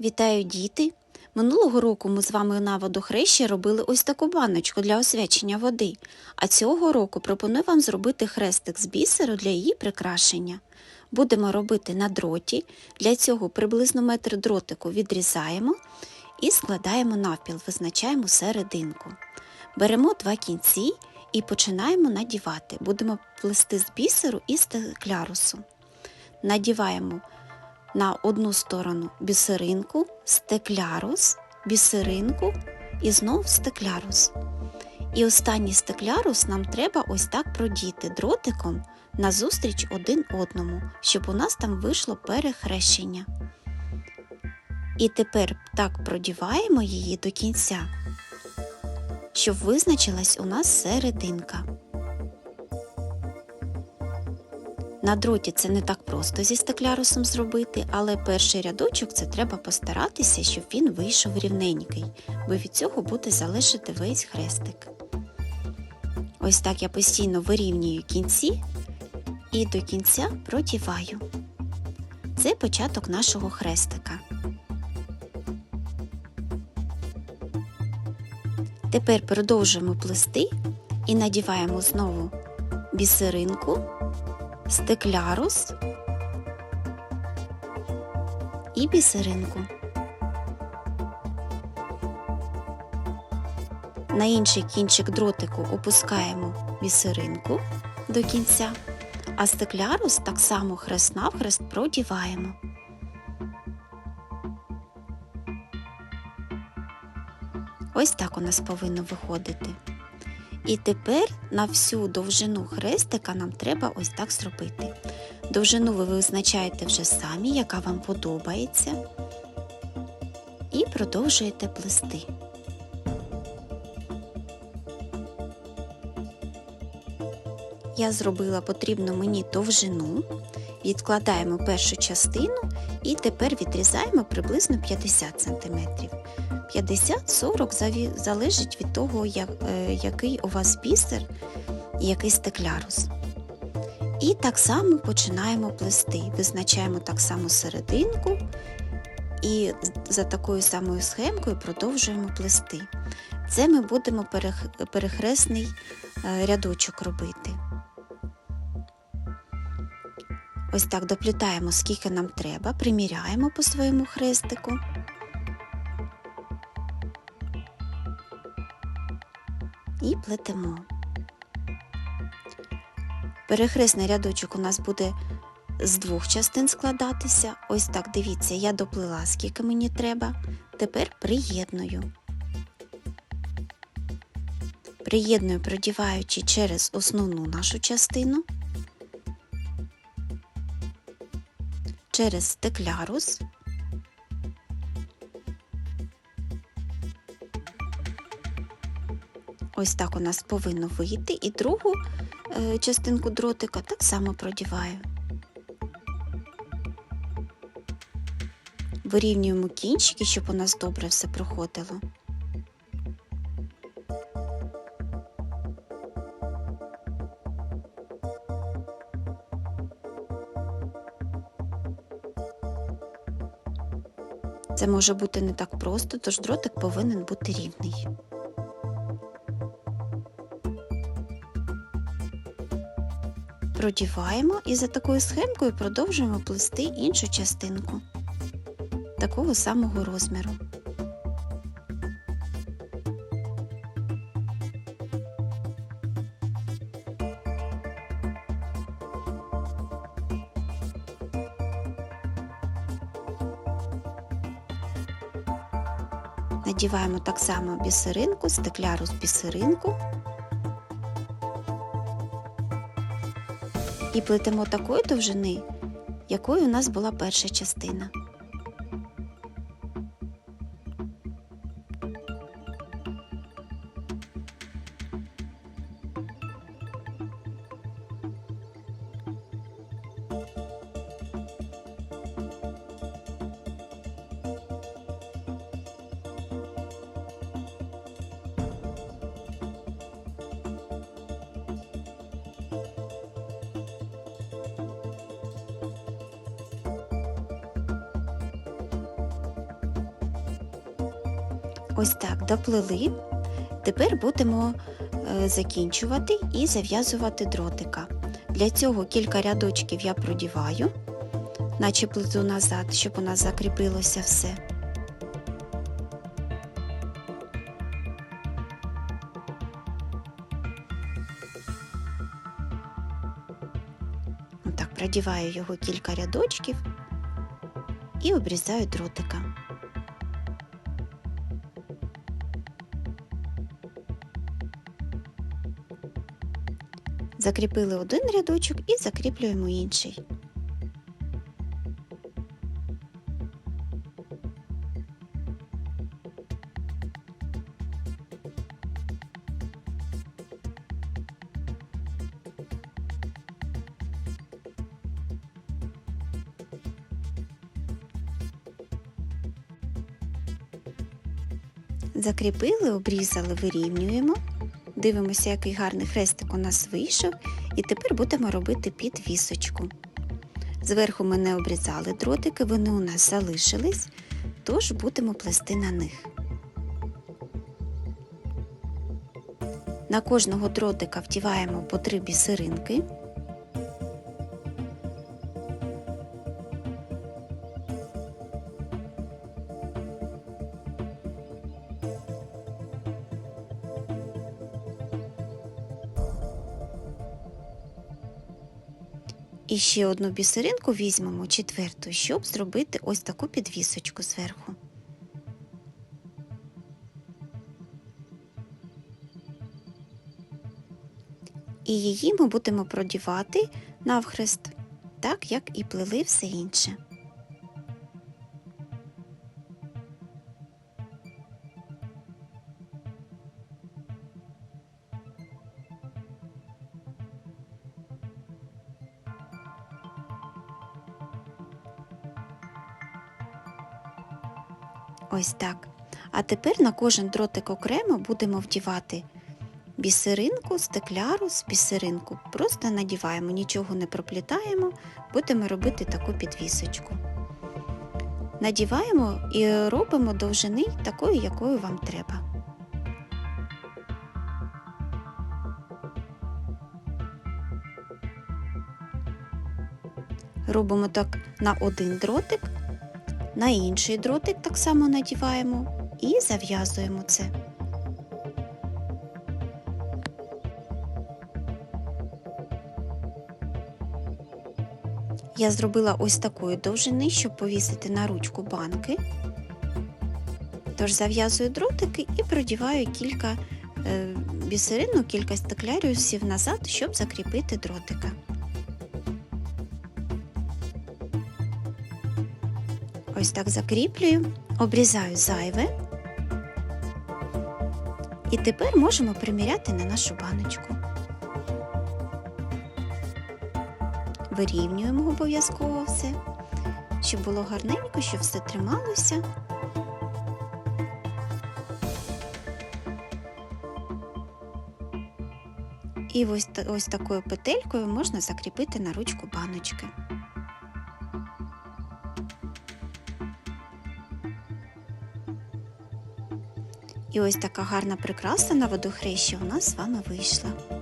Вітаю діти! Минулого року ми з вами на водохрещі робили ось таку баночку для освячення води, а цього року пропоную вам зробити хрестик з бісеру для її прикрашення. Будемо робити на дроті, для цього приблизно метр дротику відрізаємо і складаємо навпіл, визначаємо серединку. Беремо два кінці і починаємо надівати. Будемо плести з бісеру і стеклярусу. Надіваємо на одну сторону бісеринку, стеклярус, бісеринку і знов стеклярус. І останній стеклярус нам треба ось так продіти дротиком назустріч один одному, щоб у нас там вийшло перехрещення. І тепер так продіваємо її до кінця, щоб визначилась у нас серединка. На дроті це не так просто зі стеклярусом зробити, але перший рядочок це треба постаратися, щоб він вийшов рівненький, бо від цього буде залишити весь хрестик. Ось так я постійно вирівнюю кінці і до кінця продіваю. Це початок нашого хрестика. Тепер продовжуємо плести і надіваємо знову бісеринку стеклярус і бісеринку. На інший кінчик дротику опускаємо бісеринку до кінця, а стеклярус так само хрест навхрест продіваємо. Ось так у нас повинно виходити. І тепер на всю довжину хрестика нам треба ось так зробити. Довжину ви визначаєте вже самі, яка вам подобається. І продовжуєте плести. Я зробила потрібну мені довжину, відкладаємо першу частину і тепер відрізаємо приблизно 50 см. 50-40 залежить від того, е, який у вас бісер і який стеклярус. І так само починаємо плести. Визначаємо так само серединку і за такою самою схемкою продовжуємо плести. Це ми будемо перехресний е, рядочок робити. Ось так доплітаємо, скільки нам треба, приміряємо по своєму хрестику. і плетемо. Перехресний рядочок у нас буде з двох частин складатися. Ось так, дивіться, я доплила, скільки мені треба. Тепер приєдную. Приєдную, продіваючи через основну нашу частину, через стеклярус. Ось так у нас повинно вийти. І другу е, частинку дротика так само продіваю. Вирівнюємо кінчики, щоб у нас добре все проходило. Це може бути не так просто, тож дротик повинен бути рівний. Продіваємо і за такою схемкою продовжуємо плести іншу частинку такого самого розміру. Надіваємо так само бісеринку, з бісеринку. і плетемо такої довжини, якою у нас була перша частина. Ось так доплели. Тепер будемо е, закінчувати і зав'язувати дротика. Для цього кілька рядочків я продіваю, наче плиту назад, щоб у нас закріпилося все. Продіваю його кілька рядочків і обрізаю дротика. Закріпили один рядочок і закріплюємо інший. Закріпили, обрізали, вирівнюємо. Дивимося, який гарний хрестик у нас вийшов. І тепер будемо робити підвісочку. Зверху ми не обрізали дротики, вони у нас залишились, тож будемо плести на них. На кожного дротика вдіваємо по три бісеринки. І ще одну бісеринку візьмемо четверту, щоб зробити ось таку підвісочку зверху. І її ми будемо продівати навхрест, так як і плели все інше. Ось так. А тепер на кожен дротик окремо будемо вдівати бісеринку, стекляру з бісеринку. Просто надіваємо, нічого не проплітаємо, будемо робити таку підвісочку. Надіваємо і робимо довжини такою, якою вам треба. Робимо так на один дротик, на інший дротик так само надіваємо і зав'язуємо це. Я зробила ось такої довжини, щоб повісити на ручку банки. Тож зав'язую дротики і продіваю кілька е, бісерину, кілька стекляріусів назад, щоб закріпити дротика. Ось так закріплюю, обрізаю зайве. І тепер можемо приміряти на нашу баночку. Вирівнюємо обов'язково все, щоб було гарненько, щоб все трималося. І ось, ось такою петелькою можна закріпити на ручку баночки. І ось така гарна прикраса на водохрещі у нас з вами вийшла.